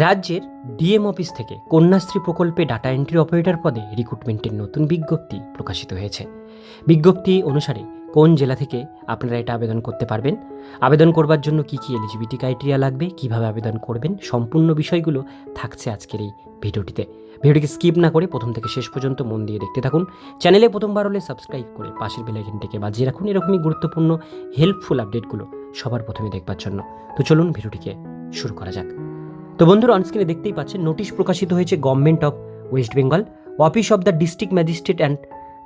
রাজ্যের DM office থেকে কন্যাশ্রী প্রকল্পে ডাটা এন্ট্রি অপারেটর পদে রিক্রুটমেন্টের নতুন বিজ্ঞপ্তি প্রকাশিত হয়েছে। বিজ্ঞপ্তি অনুসারে কোন জেলা থেকে আপনারা এটা আবেদন করতে পারবেন, আবেদন করবার জন্য কি কি এলিজিবিলিটি ক্রাইটেরিয়া লাগবে, কীভাবে আবেদন করবেন, সম্পূর্ণ বিষয়গুলো থাকছে আজকের এই ভিডিওটিতে। ভিডিওটিকে স্কিপ না করে প্রথম থেকে শেষ পর্যন্ত মন দিয়ে দেখতে থাকুন। চ্যানেলে প্রথমবার হলে সাবস্ক্রাইব করে পাশের বেলাইকনটিকে বাজিয়ে রাখুন, এরকমই গুরুত্বপূর্ণ হেল্পফুল আপডেটগুলো সবার প্রথমে দেখবার জন্য। তো চলুন ভিডিওটিকে শুরু করা যাক। তো বন্ধুরা অনস্ক্রিনে দেখতেই পাচ্ছেন, নোটিশ প্রকাশিত হয়েছে government of West Bengal office of the district magistrate and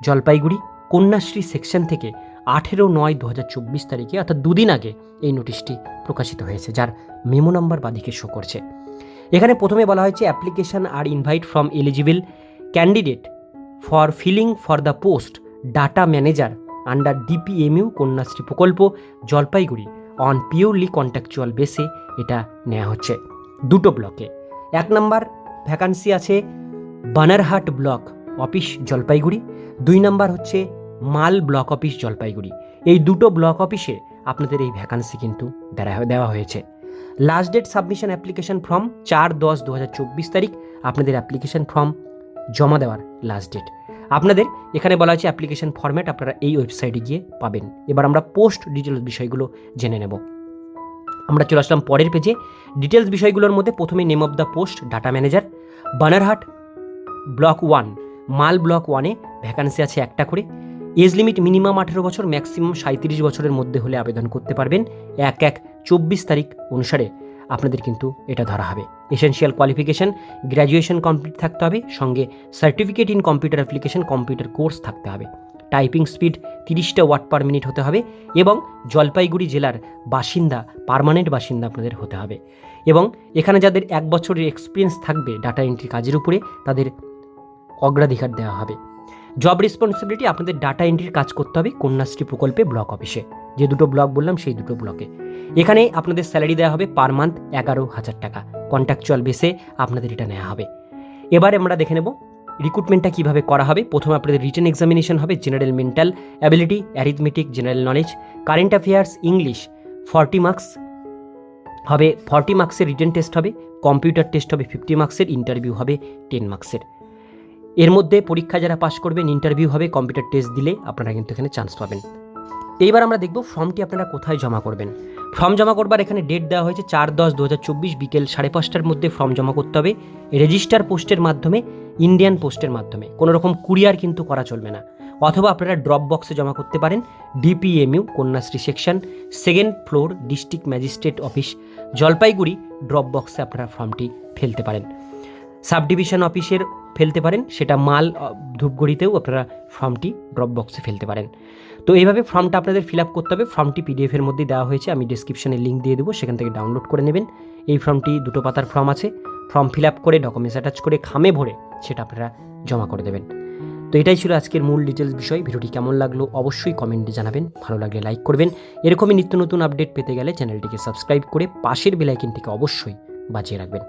Jalpaiguri Kanyashree section থেকে আঠেরো নয় দু হাজার চব্বিশ তারিখে, অর্থাৎ দুদিন আগে এই নোটিশটি প্রকাশিত হয়েছে, যার মেমো নাম্বার বাদিকে শো করছে। এখানে প্রথমে বলা হয়েছে application are invite from eligible candidate for filling for the post data manager under DPMU Kanyashree প্রকল্প জলপাইগুড়ি অন পিওরলি কন্ট্যাকচুয়াল বেসে এটা নেওয়া হচ্ছে। দুটো ব্লকে এক নাম্বার ভ্যাকান্সি আছে বানারহাট ব্লক অফিস জলপাইগুড়ি, দুই নাম্বার হচ্ছে মাল ব্লক অফিস জলপাইগুড়ি। এই দুটো ব্লক অফিসে আপনাদের এই ভ্যাকান্সি কিন্তু দেওয়া হয়েছে। Last date submission application form চার দশ দু তারিখ আপনাদের অ্যাপ্লিকেশন ফর্ম জমা দেওয়ার লাস্ট ডেট আপনাদের এখানে বলা হয়েছে অ্যাপ্লিকেশন ফর্ম্যাট আপনারা এই ওয়েবসাইটে গিয়ে পাবেন। এবার আমরা পোস্ট ডিটেলস বিষয়গুলো জেনে নেব। আমরা চলে আসলাম পরের পেজে ডিটেলস বিষয়গুলোর মধ্যে প্রথমে name of the post data manager Banarhat block one Mal block ওয়ানে ভ্যাকান্সি আছে একটা করে। এজ লিমিট মিনিমাম আঠেরো বছর ম্যাক্সিমাম সাঁত্রিশ বছরের মধ্যে হলে আবেদন করতে পারবেন এক এক চব্বিশ তারিখ অনুসারে। আপনাদের কিন্তু এটা ধরা হবে। এসেনশিয়াল কোয়ালিফিকেশন গ্র্যাজুয়েশন কমপ্লিট থাকতে হবে, সঙ্গে certificate in computer application computer course থাকতে হবে। টাইপিং স্পিড তিরিশটা ওয়াট পার মিনিট হতে হবে এবং জলপাইগুড়ি জেলার বাসিন্দা, পারমানেন্ট বাসিন্দা আপনাদের হতে হবে। এবং এখানে যাদের এক বছরের এক্সপিরিয়েন্স থাকবে ডাটা এন্ট্রি কাজের উপরে, তাদের অগ্রাধিকার দেওয়া হবে। জব রেসপন্সিবিলিটি আপনাদের ডাটা এন্ট্রির কাজ করতে হবে কন্যাশ্রী প্রকল্পে ব্লক অফিসে যে দুটো ব্লক বললাম, সেই দুটো ব্লকে এখানে আপনাদের স্যালারি দেওয়া হবে পার মান্থ এগারো হাজার টাকা। কন্ট্রাকচুয়াল বেসে আপনাদের এটা নেওয়া হবে। এবার আমরা দেখে নেব রিক্রুটমেন্টটা কীভাবে করা হবে? প্রথমে আপনাদের রিটেন এক্সামিনেশন হবে general mental ability arithmetic general knowledge current affairs English forty marks হবে ফর্টি মার্কসের রিটেন টেস্ট হবে কম্পিউটার টেস্ট হবে ফিফটি মার্কসের ইন্টারভিউ হবে টেন মার্কসের এর। মধ্যে পরীক্ষা যারা পাশ করবেন ইন্টারভিউ হবে কম্পিউটার টেস্ট দিলে আপনারা কিন্তু এখানে চান্স পাবেন। এইবার আমরা দেখব ফর্মটি আপনারা কোথায় জমা করবেন। ফর্ম জমা করবার এখানে ডেট দেওয়া হয়েছে চার দশ দু বিকেল সাড়ে পাঁচটার মধ্যে ফর্ম জমা করতে হবে। রেজিস্টার পোস্টের মাধ্যমে ইন্ডিয়ান পোস্টের মাধ্যমে। কোনো রকম কুরিয়ার কিন্তু করা চলবে না। অথবা আপনারা ড্রপ বক্সে জমা করতে পারেন DPMU Kanyashree section second floor district magistrate office Jalpaiguri drop বক্সে আপনারা ফর্মটি ফেলতে পারেন। সাব ডিভিশন অফিসের ফেলতে পারেন, সেটা মাল ধূপগুড়িতেও আপনারা ফর্মটি ড্রপ বক্সে ফেলতে পারেন। তো এইভাবে ফর্মটা আপনাদের ফিল আপ করতে হবে। ফর্মটি পিডিএফের মধ্যে দেওয়া হয়েছে। আমি ডিসক্রিপশনে লিঙ্ক দিয়ে দেবো, সেখান থেকে ডাউনলোড করে নেবেন। এই ফর্মটি দুটো পাতার ফর্ম আছে। ফর্ম ফিল আপ করে, ডকুমেন্টস অ্যাটাচ করে, খামে ভরে সেটা আপনারা জমা করে দেবেন। তো এটাই ছিল আজকের মূল ডিটেলস বিষয়। ভিডিওটি কেমন লাগল অবশ্যই কমেন্টে জানাবেন। ভালো লাগলে লাইক করবেন। এরকমই নিত্য নতুন আপডেট পেতে গেলে চ্যানেলটিকে সাবস্ক্রাইব করে পাশের বেলাইকিনটিকে অবশ্যই বাজিয়ে রাখবেন।